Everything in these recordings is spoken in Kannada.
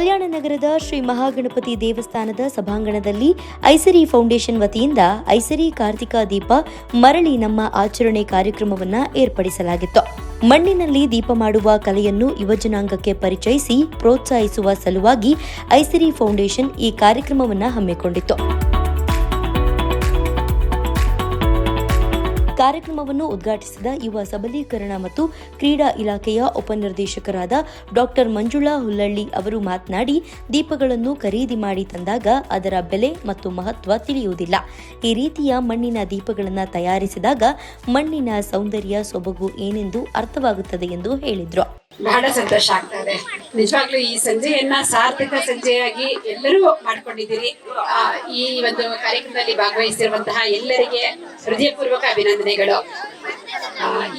ಕಲ್ಯಾಣ ನಗರದ ಶ್ರೀ ಮಹಾಗಣಪತಿ ದೇವಸ್ಥಾನದ ಸಭಾಂಗಣದಲ್ಲಿ ಐಸರಿ ಫೌಂಡೇಶನ್ ವತಿಯಿಂದ ಐಸರಿ ಕಾರ್ತಿಕ ದೀಪ ಮರಳಿ ನಮ್ಮ ಆಚರಣೆ ಕಾರ್ಯಕ್ರಮವನ್ನ ಏರ್ಪಡಿಸಲಾಗಿತ್ತು. ಮಣ್ಣಿನಲ್ಲಿ ದೀಪ ಮಾಡುವ ಕಲೆಯನ್ನು ಯುವಜನಾಂಗಕ್ಕೆ ಪರಿಚಯಿಸಿ ಪ್ರೋತ್ಸಾಹಿಸುವ ಸಲುವಾಗಿ ಐಸರಿ ಫೌಂಡೇಶನ್ ಈ ಕಾರ್ಯಕ್ರಮವನ್ನು ಹಮ್ಮಿಕೊಂಡಿತ್ತು. ಕಾರ್ಯಕ್ರಮವನ್ನು ಉದ್ಘಾಟಿಸಿದ ಯುವ ಸಬಲೀಕರಣ ಮತ್ತು ಕ್ರೀಡಾ ಇಲಾಖೆಯ ಉಪನಿರ್ದೇಶಕರಾದ ಡಾಕ್ಟರ್ ಮಂಜುಳಾ ಹುಲ್ಲಳ್ಳಿ ಅವರು ಮಾತನಾಡಿ, ದೀಪಗಳನ್ನು ಖರೀದಿ ಮಾಡಿ ತಂದಾಗ ಅದರ ಬೆಲೆ ಮತ್ತು ಮಹತ್ವ ತಿಳಿಯುವುದಿಲ್ಲ. ಈ ರೀತಿಯ ಮಣ್ಣಿನ ದೀಪಗಳನ್ನು ತಯಾರಿಸಿದಾಗ ಮಣ್ಣಿನ ಸೌಂದರ್ಯ ಸೊಬಗು ಏನೆಂದು ಅರ್ಥವಾಗುತ್ತದೆ ಎಂದು ಹೇಳಿದ್ರು. ಬಹಳ ಸಂತೋಷ ಆಗ್ತಾ ಇದೆ ನಿಜವಾಗ್ಲೂ ಈ ಸಂಜೆಯನ್ನ ಸಾರ್ಥಕ ಸಂಜೆಯಾಗಿ ಎಲ್ಲರೂ ಮಾಡ್ಕೊಂಡಿದ್ದೀರಿ. ಈ ಒಂದು ಕಾರ್ಯಕ್ರಮದಲ್ಲಿ ಭಾಗವಹಿಸಿರುವಂತಹ ಎಲ್ಲರಿಗೆ ಹೃದಯಪೂರ್ವಕ ಅಭಿನಂದನೆಗಳು.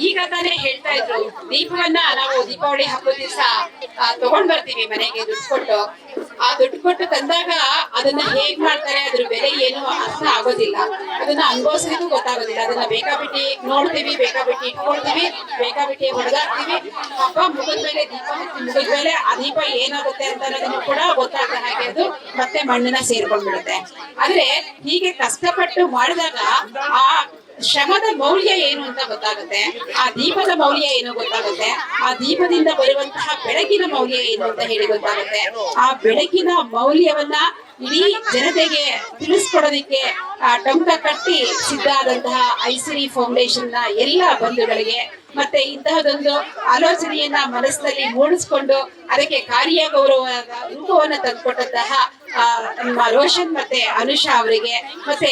ಈಗ ತಾನೇ ಹೇಳ್ತಾ ಇದ್ರು, ದೀಪವನ್ನ ನಾವು ದೀಪಾವಳಿ ಹಬ್ಬದ ದಿವಸ ತಗೊಂಡ್ ಬರ್ತೀವಿ ಮನೆಗೆ ದುಡ್ಡು ಕೊಟ್ಟು. ಆ ದುಡ್ಡು ಕೊಟ್ಟು ತಂದಾಗ ಅದನ್ನ ಹೇಗ್ ಮಾಡ್ತಾರೆ? ಅದ್ರ ಬೆಲೆ ಏನು ಅರ್ಥ ಆಗೋದಿಲ್ಲ. ಅದನ್ನ ಅನುಭವಿಸಿದ್ರು ಗೊತ್ತಾಗೋದಿಲ್ಲ. ಅದನ್ನ ಬೇಕಾಬಿಟ್ಟಿ ನೋಡ್ತೀವಿ, ಬೇಕಾಬಿಟ್ಟಿ ಇಟ್ಕೊಳ್ತೀವಿ, ಬೇಕಾಬಿಟ್ಟಿ ಹೊಡೆದಾಡ್ತೀವಿ ಹಬ್ಬ ಮುಗಿದ್ಮೇಲೆ ದೀಪ ಹಚ್ಚಿ ಮುಗಿದ್ಮೇಲೆ ಆ ದೀಪ ಏನಾಗುತ್ತೆ ಅಂತ ಅನ್ನೋದನ್ನು ಕೂಡ ಗೊತ್ತಾಗದ ಹಾಗೆ ಅದು ಮತ್ತೆ ಮಣ್ಣನ್ನ ಸೇರ್ಕೊಂಡ್ಬಿಡುತ್ತೆ. ಆದ್ರೆ ಹೀಗೆ ಕಷ್ಟಪಟ್ಟು ಮಾಡಿದಾಗ ಆ ಶ್ರಮದ ಮೌಲ್ಯ ಏನು ಅಂತ ಗೊತ್ತಾಗುತ್ತೆ? ಆ ದೀಪದ ಮೌಲ್ಯ ಏನು ಗೊತ್ತಾಗುತ್ತೆ? ಆ ದೀಪದಿಂದ ಬರುವಂತಹ ಬೆಳಕಿನ ಮೌಲ್ಯ ಏನು ಅಂತ ಹೇಳಿ ಗೊತ್ತಾಗುತ್ತೆ. ಆ ಬೆಳಕಿನ ಮೌಲ್ಯವನ್ನ ಇಡೀ ಜನತೆಗೆ ತಿಳಿಸ್ಕೊಡೋದಿಕ್ಕೆ, ಆ ಟೊಂಕ ಕಟ್ಟಿ ಸಿದ್ಧ ಆದಂತಹ ಐಸಿರಿ ಫೌಂಡೇಶನ್ನ ಎಲ್ಲ ಬಂಧುಗಳಿಗೆ ಮತ್ತೆ ಇಂತಹದೊಂದು ಆಲೋಚನೆಯನ್ನ ಮನಸ್ಸಿನಲ್ಲಿ ಮೂಡಿಸ್ಕೊಂಡು ಅದಕ್ಕೆ ಕಾರ್ಯ ಗೌರವದ ರೂಪವನ್ನು ತಂದುಕೊಟ್ಟಂತಹ ನಮ್ಮ ರೋಷನ್ ಮತ್ತೆ ಅನುಷಾ ಅವರಿಗೆ, ಮತ್ತೆ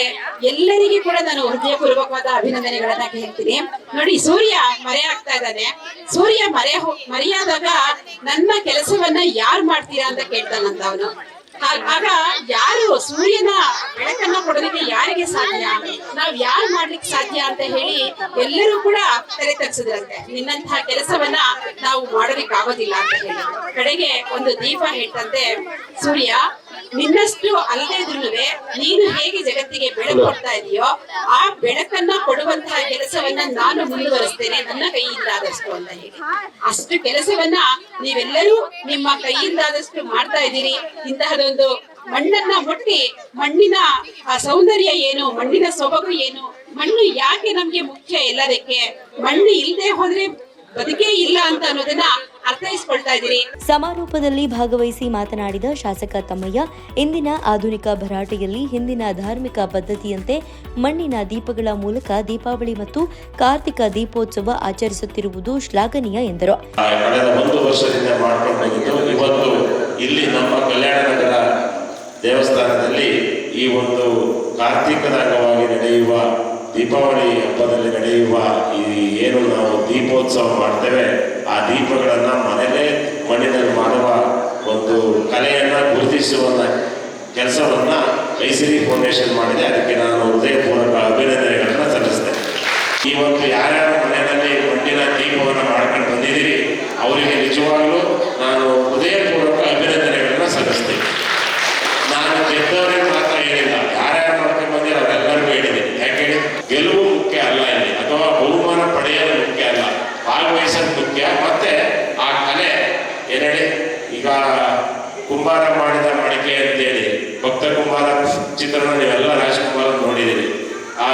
ಎಲ್ಲರಿಗೂ ಕೂಡ ನಾನು ಹೃದಯಪೂರ್ವಕವಾದ ಅಭಿನಂದನೆಗಳನ್ನ ಹೇಳ್ತೀನಿ ನೋಡಿ, ಸೂರ್ಯ ಮರೆ ಆಗ್ತಾ ಇದ್ದಾನೆ. ಸೂರ್ಯ ಮರೆ ಮರೆಯಾದಾಗ ನನ್ನ ಕೆಲಸವನ್ನ ಯಾರು ಮಾಡ್ತೀರಾ ಅಂತ ಕೇಳ್ತಾನಂತ ಅವನು ಆಗ ಯಾರು ಸೂರ್ಯನ ಬೆಳಕನ್ನ ಕೊಡೋದಕ್ಕೆ ಯಾರಿಗೆ ಸಾಧ್ಯ? ನಾವ್ ಯಾರು ಮಾಡ್ಲಿಕ್ಕೆ ಸಾಧ್ಯ ಅಂತ ಹೇಳಿ ಎಲ್ಲರೂ ಕೂಡ ತಲೆ ತಗ್ಸಿದ್ರಂತೆ ನಿನ್ನಂತಹ ಕೆಲಸವನ್ನ ನಾವು ಮಾಡೋದಿಕ್ ಆಗೋದಿಲ್ಲ ಅಂತ ಹೇಳಿ. ಕಡೆಗೆ ಒಂದು ದೀಪ ಹೇಳ್ತಂತೆ, ಸೂರ್ಯ ನಿನ್ನಷ್ಟು ಅಲ್ಲದೆ ಇದ್ರು ನೀನು ಹೇಗೆ ಜಗತ್ತಿಗೆ ಬೆಳಕು ಕೊಡ್ತಾ ಇದೆಯೋ ಆ ಬೆಳಕನ್ನ ಕೊಡುವಂತಹ ಕೆಲಸವನ್ನ ನಾನು ಮುಂದುವರಿಸ್ತೇನೆ. ನನ್ನ ಕೈಯಿಂದಾದಷ್ಟು ಅಂತ ಹೇಳಿ. ಅಷ್ಟು ಕೆಲಸವನ್ನ ನೀವೆಲ್ಲರೂ ನಿಮ್ಮ ಕೈಯಿಂದಾದಷ್ಟು ಮಾಡ್ತಾ ಇದ್ದೀರಿ. ಇಂತಹದೊಂದು ಮಣ್ಣನ್ನ ಮುಟ್ಟಿ ಮಣ್ಣಿನ ಆ ಸೌಂದರ್ಯ ಏನು ಮಣ್ಣಿನ ಸೊಬಗು ಏನು ಮಣ್ಣು ಯಾಕೆ ನಮ್ಗೆ ಮುಖ್ಯ ಎಲ್ಲದಕ್ಕೆ? ಮಣ್ಣು ಇಲ್ಲದೆ ಹೋದ್ರೆ ಬದುಕೇ ಇಲ್ಲ ಅಂತ ಅನ್ನೋದನ್ನ ಸಮಾರೋಪದಲ್ಲಿ ಭಾಗವಹಿಸಿ ಮಾತನಾಡಿದ ಶಾಸಕ ತಮ್ಮಯ್ಯ ಇಂದಿನ ಆಧುನಿಕ ಭರಾಟೆಯಲ್ಲಿ ಹಿಂದಿನ ಧಾರ್ಮಿಕ ಪದ್ಧತಿಯಂತೆ ಮಣ್ಣಿನ ದೀಪಗಳ ಮೂಲಕ ದೀಪಾವಳಿ ಮತ್ತು ಕಾರ್ತಿಕ ದೀಪೋತ್ಸವ ಆಚರಿಸುತ್ತಿರುವುದು ಶ್ಲಾಘನೀಯ ಎಂದರು. ಕಳೆದ ಒಂದು ವರ್ಷದಿಂದ ಮಾಡ್ಕೊಂಡು ಇವತ್ತು ಇಲ್ಲಿ ನಮ್ಮ ಕಲ್ಯಾಣ ನಗರ ದೇವಸ್ಥಾನದಲ್ಲಿ ಈ ಒಂದು ಕಾರ್ತಿಕದ ಅಂಗವಾಗಿ ನಡೆಯುವ ದೀಪಾವಳಿ ಹಬ್ಬದಲ್ಲಿ ನಡೆಯುವ ಈ ಏನು ನಾವು ದೀಪೋತ್ಸವ ಮಾಡ್ತೇವೆ, ಆ ದೀಪಗಳನ್ನು ಮನೆಯಲ್ಲೇ ಮಣ್ಣಿನಲ್ಲಿ ಮಾಡುವ ಒಂದು ಕಲೆಯನ್ನು ಗುರುತಿಸುವ ಕೆಲಸವನ್ನು ಮೈಸೂರಿ ಫೌಂಡೇಶನ್ ಮಾಡಿದೆ. ಅದಕ್ಕೆ ನಾನು ಹೃದಯಪೂರ್ವಕ ಅಭಿನಂದನೆಗಳನ್ನು ಸಲ್ಲಿಸ್ತೇನೆ. ಒಂದು ಯಾರ್ಯಾರ ಮನೆಯಲ್ಲಿ ಮಣ್ಣಿನ ದೀಪವನ್ನು ಮಾಡ್ಕೊಂಡು ಬಂದಿದ್ದೀರಿ, ಅವರಿಗೆ ನಿಜವಾಗ್ಲೂ ನಾನು ಹೃದಯಪೂರ್ವಕ ಅಭಿನಂದನೆಗಳನ್ನ ಸಲ್ಲಿಸ್ತೇನೆ ನಾನು ಗೆದ್ದವರಿಗೆ ಮಾತ್ರ ಹೇಳಿಲ್ಲ ಯಾರ್ಯಾರು ಮಾಡ್ಕೊಂಡು ಬಂದಿರೋ ಅವರೆಲ್ಲರಿಗೂ ಹೇಳಿದ್ದೀನಿ ಯಾಕೆ ಗೆಲುವು ಮುಖ್ಯ ಅಲ್ಲ ಇಲ್ಲಿ ಅಥವಾ ಬಹುಮಾನ ಪಡೆಯೋದು ಮುಖ್ಯ ಅಲ್ಲ ಭಾಗವಹಿಸೋದು ಮುಖ್ಯ ಮತ್ತೆ ಆ ಕಲೆ, ಏನೇಳಿ? ಈಗ ಕುಂಬಾರ ಮಾಡಿದ ಮಡಿಕೆ ಅಂತೇಳಿ, ಭಕ್ತ ಕುಂಬಾರ ಚಿತ್ರಣ ನೀವೆಲ್ಲ ರಾಜಕುಮಾರ ನೋಡಿದ್ದೀರಿ ಆ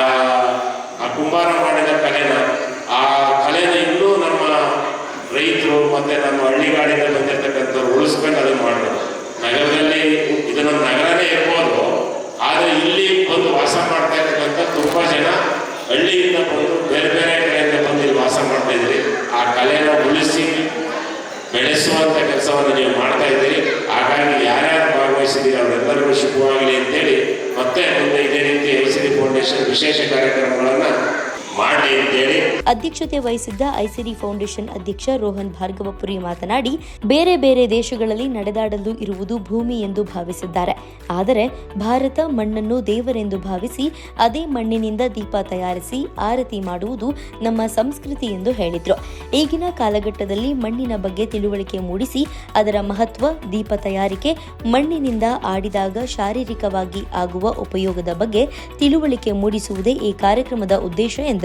ಆ ಕುಂಬಾರ ಮಾಡಿದ ಕಲೆನ, ಆ ಕಲೆನ ಇನ್ನೂ ನಮ್ಮ ರೈತರು ಮತ್ತೆ ನಮ್ಮ ಹಳ್ಳಿಗಾಡಿಂದ ಬಂದಿರತಕ್ಕಂಥವ್ರು ಉಳಿಸ್ಕೊಂಡು ಅದನ್ನು ಮಾಡಬೇಕು ನಗರದಲ್ಲಿ ಇದನ್ನು ನಗರನೇ ಇರ್ಬೋದು, ಆದರೆ ಇಲ್ಲಿ ಬಂದು ವಾಸ ಮಾಡ್ತಾ ಇರ್ತಕ್ಕಂಥ ತುಂಬ ಜನ ಹಳ್ಳಿಯಿಂದ ಬಂದು ಬೇರೆ ಬೇರೆ ಕಡೆಯಿಂದ ಬಂದು ಇಲ್ಲಿ ವಾಸ ಮಾಡ್ತಾ ಇದ್ದೀರಿ ಆ ಕಲೆನ ಉಳಿಸಿ ಬೆಳೆಸುವಂಥ ಕೆಲಸವನ್ನು ನೀವು ಮಾಡ್ತಾ ಇದ್ದೀರಿ ಹಾಗಾಗಿ ಯಾರ್ಯಾರು ಭಾಗವಹಿಸಿದ್ದೀರಿ ಅವರೆಲ್ಲರಿಗೂ ಶುಭವಾಗಲಿ ಅಂತೇಳಿ ಮತ್ತೆ ಮುಂದೆ ಇದೇ ರೀತಿ ಎಲ್ ಸಿ ಡಿ ಫೌಂಡೇಶನ್ ವಿಶೇಷ ಕಾರ್ಯಕ್ರಮಗಳನ್ನು ಅಧ್ಯಕ್ಷತೆ ವಹಿಸಿದ್ದ ಐಸಿರಿ ಫೌಂಡೇಶನ್ ಅಧ್ಯಕ್ಷ ರೋಹನ್ ಭಾರ್ಗವಪುರಿ ಮಾತನಾಡಿ, ಬೇರೆ ಬೇರೆ ದೇಶಗಳಲ್ಲಿ ನಡೆದಾಡಲು ಇರುವುದು ಭೂಮಿ ಎಂದು ಭಾವಿಸಿದ್ದಾರೆ. ಆದರೆ ಭಾರತ ಮಣ್ಣನ್ನು ದೇವರೆಂದು ಭಾವಿಸಿ, ಅದೇ ಮಣ್ಣಿನಿಂದ ದೀಪ ತಯಾರಿಸಿ ಆರತಿ ಮಾಡುವುದು ನಮ್ಮ ಸಂಸ್ಕೃತಿ ಎಂದು ಹೇಳಿದ್ರು. ಈಗಿನ ಕಾಲಘಟ್ಟದಲ್ಲಿ ಮಣ್ಣಿನ ಬಗ್ಗೆ ತಿಳುವಳಿಕೆ ಮೂಡಿಸಿ, ಅದರ ಮಹತ್ವ, ದೀಪ ತಯಾರಿಕೆ, ಮಣ್ಣಿನಿಂದ ಆಡಿದಾಗ ಶಾರೀರಿಕವಾಗಿ ಆಗುವ ಉಪಯೋಗದ ಬಗ್ಗೆ ತಿಳುವಳಿಕೆ ಮೂಡಿಸುವುದೇ ಈ ಕಾರ್ಯಕ್ರಮದ ಉದ್ದೇಶ ಎಂದರು.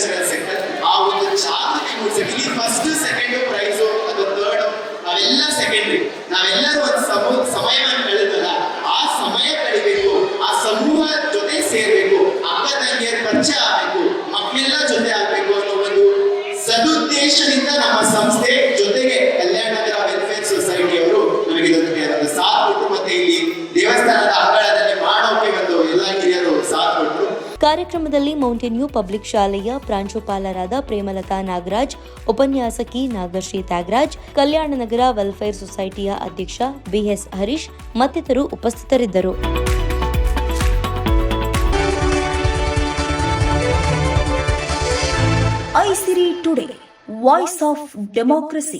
ಅಗ್ರಿಕಲ್ಚರಲ್ ಸೆಕ್ಟರ್ ಆ ಒಂದು ಜಾಗೃತಿ ಮೂಡಿಸಕ್ಕೆ ಫಸ್ಟ್ ಸೆಕೆಂಡ್ ಪ್ರೈಸ್ ಅಥವಾ ಥರ್ಡ್ ನಾವೆಲ್ಲ ಸೆಕೆಂಡ್ರಿ ನಾವೆಲ್ಲರೂ ಒಂದು ಸಮೂಹ ಸಮಯವನ್ನು ಕಳೆದಲ್ಲ ಆ ಸಮಯ ಕಳಿಬೇಕು ಆ ಸಮೂಹ ಜೊತೆ ಸೇರ್ಬೇಕು ಅಕ್ಕ ತಂಗಿಯರ ಪರಿಚಯ ಆಗ್ಬೇಕು ಮಕ್ಕಳೆಲ್ಲ ಜೊತೆ ಆಗ್ಬೇಕು ಅನ್ನೋ ಒಂದು ಸದುದ್ದೇಶದಿಂದ ನಮ್ಮ ಸಂಸ್ಥೆ ಕಾರ್ಯಕ್ರಮದಲ್ಲಿ ಮೌಂಟೇನ್ ವ್ಯೂ ಪಬ್ಲಿಕ್ ಶಾಲೆಯ ಪ್ರಾಂಶುಪಾಲರಾದ ಪ್ರೇಮಲತಾ ನಾಗರಾಜ್, ಉಪನ್ಯಾಸಕಿ ನಾಗಶ್ರೀ ತ್ಯಾಗರಾಜ್, ಕಲ್ಯಾಣ ನಗರ ವೆಲ್ಫೇರ್ ಸೊಸೈಟಿಯ ಅಧ್ಯಕ್ಷ ಬಿಎಸ್ ಹರೀಶ್ ಮತ್ತಿತರರು ಉಪಸ್ಥಿತರಿದ್ದರು. Aisiri today, voice of democracy.